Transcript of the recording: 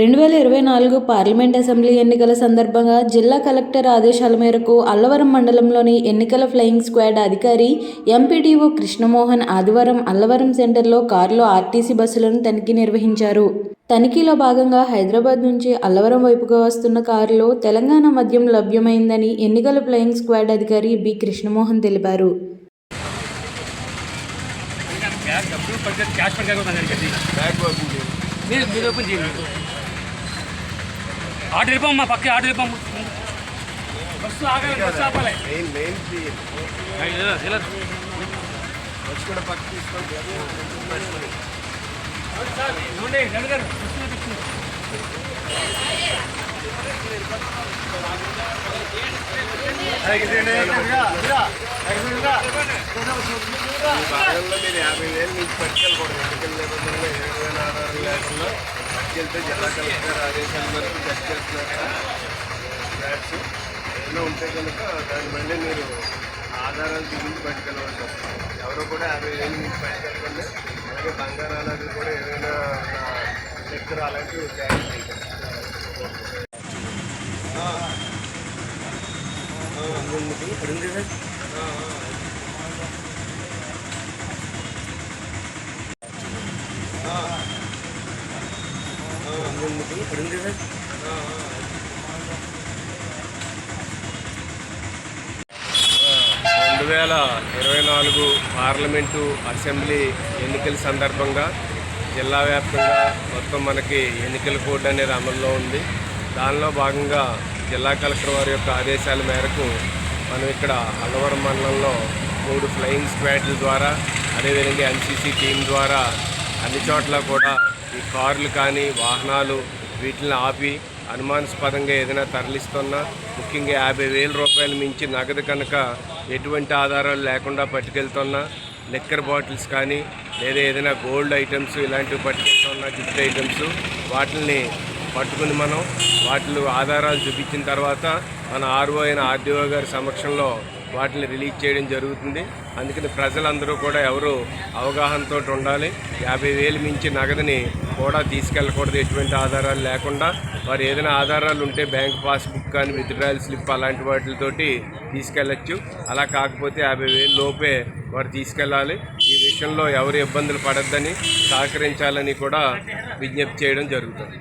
రెండు వేల ఇరవై నాలుగు పార్లమెంట్ అసెంబ్లీ ఎన్నికల సందర్భంగా జిల్లా కలెక్టర్ ఆదేశాల మేరకు అల్లవరం మండలంలోని ఎన్నికల ఫ్లయింగ్ స్క్వాడ్ అధికారి ఎంపీడీఓ కృష్ణమోహన్ ఆదివారం అల్లవరం సెంటర్లో కారులో ఆర్టీసీ బస్సులను తనిఖీ నిర్వహించారు. తనిఖీలో భాగంగా హైదరాబాద్ నుంచి అల్లవరం వైపుగా వస్తున్న కారులో తెలంగాణ మద్యం లభ్యమైందని ఎన్నికల ఫ్లయింగ్ స్క్వాడ్ అధికారి బి కృష్ణమోహన్ తెలిపారు. మీరు మీరు ఓపెన్ చేయండి. ఆర్డర్ ఇవ్వం మా పక్క ఆర్డర్ ఇవ్వం బస్సు ఆగాలి బస్సు ఆపాలి మెయిన్ మెయిన్. వచ్చి కూడా పక్క తీసుకోండి పట్టుకొని. ఇవ్వండి, నడు గారు. బస్సు తీసుకుని. ఈ భాగంలో మీరు యాభై వేలు మీకు పట్టుకెళ్ళకూడదు ఎన్నికల పట్టుకెళ్తే జిల్లా కలెక్టర్ ఆదేశాల మేరకు చెక్ చేస్తున్నారు. ఫ్లాట్స్ ఏమైనా ఉంటే కనుక దాన్ని మళ్ళీ మీరు ఆధారాలు చూపించి పట్టుకెళ్ళవలసి వస్తుంది. ఎవరు కూడా యాభై వేలు మీకు పట్టుకెళ్ళకండి. అలాగే బంగారాలు అవి కూడా ఏదైనా లెక్కలు అలాంటివి క్యారీ చేయకండి. రెండు వేల ఇరవై నాలుగు పార్లమెంటు అసెంబ్లీ ఎన్నికల సందర్భంగా జిల్లా వ్యాప్తంగా మొత్తం మనకి ఎన్నికల కోడ్ అనేది అమల్లో ఉంది. దానిలో భాగంగా జిల్లా కలెక్టర్ వారి యొక్క ఆదేశాల మేరకు మనం ఇక్కడ అల్లవరం మండలంలో మూడు ఫ్లయింగ్ స్క్వాడ్ల ద్వారా అదేవిధంగా ఎన్సీసీ టీం ద్వారా అన్ని చోట్ల కూడా ఈ కార్లు కానీ వాహనాలు వీటిని ఆపి అనుమానాస్పదంగా ఏదైనా తరలిస్తున్నా ముఖ్యంగా యాభై వేల రూపాయలు మించి నగదు కనుక ఎటువంటి ఆధారాలు లేకుండా పట్టుకెళ్తున్నా లిక్కర్ బాటిల్స్ కానీ లేదా ఏదైనా గోల్డ్ ఐటమ్స్ ఇలాంటివి పట్టుకెళ్తున్నా గిఫ్ట్ ఐటమ్స్ వాటిని పట్టుకుని మనం వాటిలో ఆధారాలు చూపించిన తర్వాత మన ఆర్ఓ అయిన ఆర్డీఓ గారి సమక్షంలో వాటిని రిలీజ్ చేయడం జరుగుతుంది. అందుకని ప్రజలందరూ కూడా ఎవరు అవగాహనతో ఉండాలి. యాభై వేలు మించి నగదుని కూడా తీసుకెళ్ళకూడదు. ఎటువంటి ఆధారాలు లేకుండా వారు ఏదైనా ఆధారాలు ఉంటే బ్యాంక్ పాస్బుక్ కానీ విత్డ్రాయల్ స్లిప్ అలాంటి వాటితోటి తీసుకెళ్ళచ్చు. అలా కాకపోతే యాభై వేలు లోపే వారు తీసుకెళ్ళాలి. ఈ విషయంలో ఎవరు ఇబ్బందులు పడద్దని సహకరించాలని కూడా విజ్ఞప్తి చేయడం జరుగుతుంది.